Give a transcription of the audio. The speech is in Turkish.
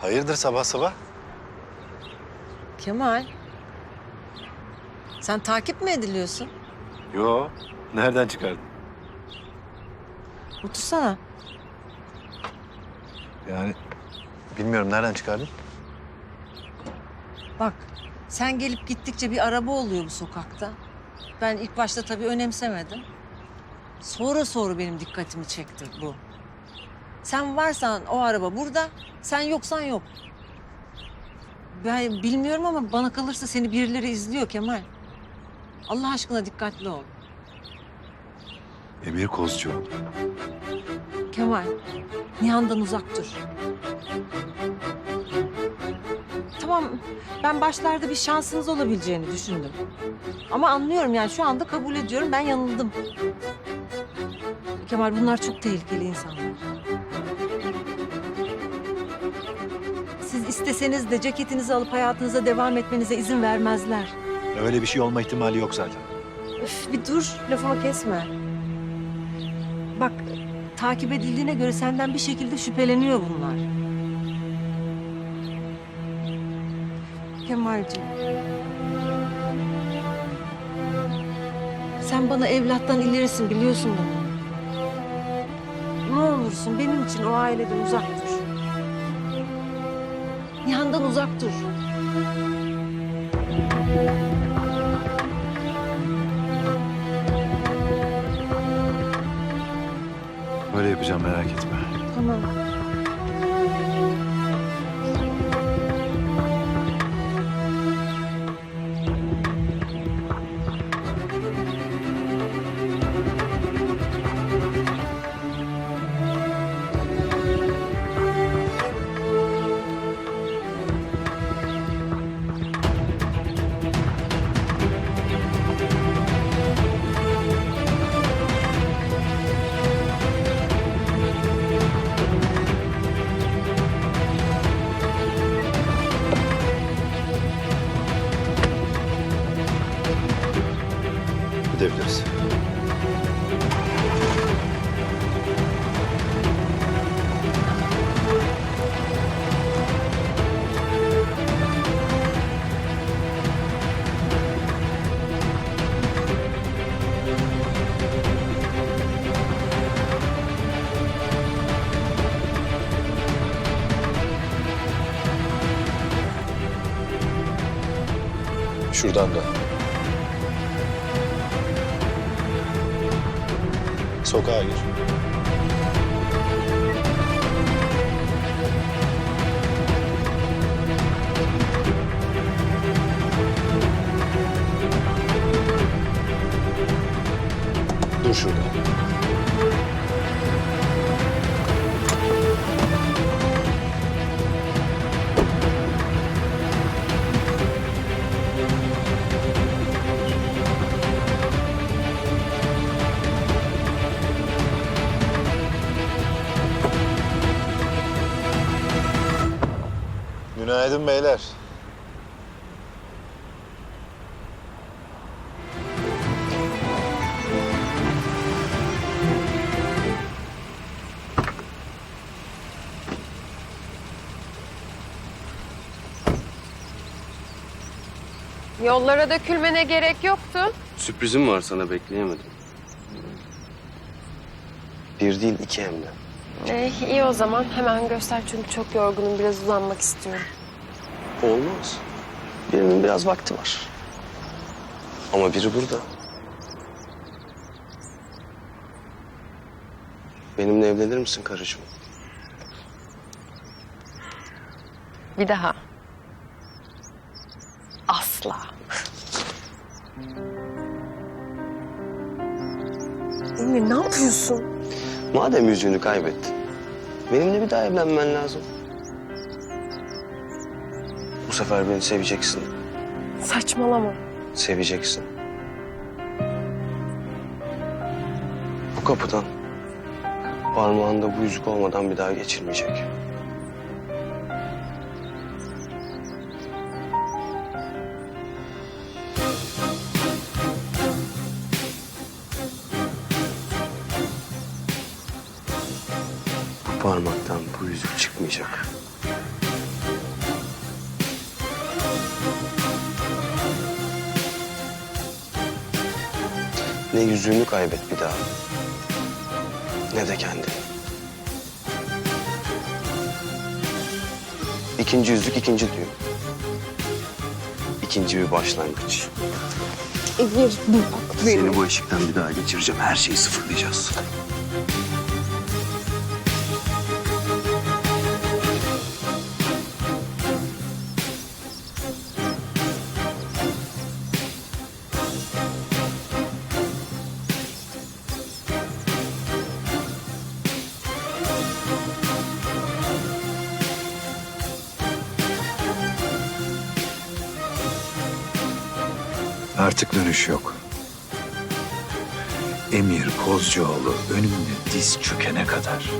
Hayırdır sabah sabah? Kemal. Sen takip mi ediliyorsun? Yo. Nereden çıkardın? Otursana. Yani bilmiyorum nereden çıkardın? Bak sen gelip gittikçe bir araba oluyor bu sokakta. Ben ilk başta tabii önemsemedim. Sonra sonra benim dikkatimi çekti bu. Sen varsan o araba burada, sen yoksan yok. Ben bilmiyorum ama bana kalırsa seni birileri izliyor Kemal. Allah aşkına dikkatli ol. Emir Kozcu. Kemal, Nihan'dan uzak dur. Tamam, ben başlarda bir şansınız olabileceğini düşündüm. Ama anlıyorum yani şu anda kabul ediyorum ben yanıldım. Kemal bunlar çok tehlikeli insanlar. Siz isteseniz de ceketinizi alıp hayatınıza devam etmenize izin vermezler. Öyle bir şey olma ihtimali yok zaten. Üf, bir dur, lafımı kesme. Bak, takip edildiğine göre senden bir şekilde şüpheleniyor bunlar. Kemalciğim. Sen bana evlattan ilerisin biliyorsun bunu. Ne olursun benim için o aileden uzak dur. Nihan'dan uzak dur. Öyle yapacağım merak etme. Tamam. Gidebiliriz. Şuradan da. Sokağa gir. Dur şurada. Günaydın beyler. Yollara dökülmene gerek yoktu. Sürprizim var sana bekleyemedim. Bir değil iki hem de. Ee, iyi o zaman hemen göster çünkü çok yorgunum biraz uzanmak istiyorum. Olmaz. Birinin biraz vakti var. Ama biri burada. Benimle evlenir misin karıcığım? Bir daha. Asla. Emir ne yapıyorsun? Madem yüzüğünü kaybettin, benimle bir daha evlenmen lazım. Bu sefer beni seveceksin, Saçmalama. seveceksin. Bu kapıdan parmağında bu yüzük olmadan bir daha geçirmeyecek. Bu parmaktan bu yüzük çıkmayacak. Ne yüzüğünü kaybet bir daha. Ne de kendini. İkinci yüzük ikinci diyor. İkinci bir başlangıç. Emir beni. Seni bu eşikten bir daha geçireceğim. Her şeyi sıfırlayacağız. Artık dönüş yok. Emir Kozcuoğlu önümde diz çökene kadar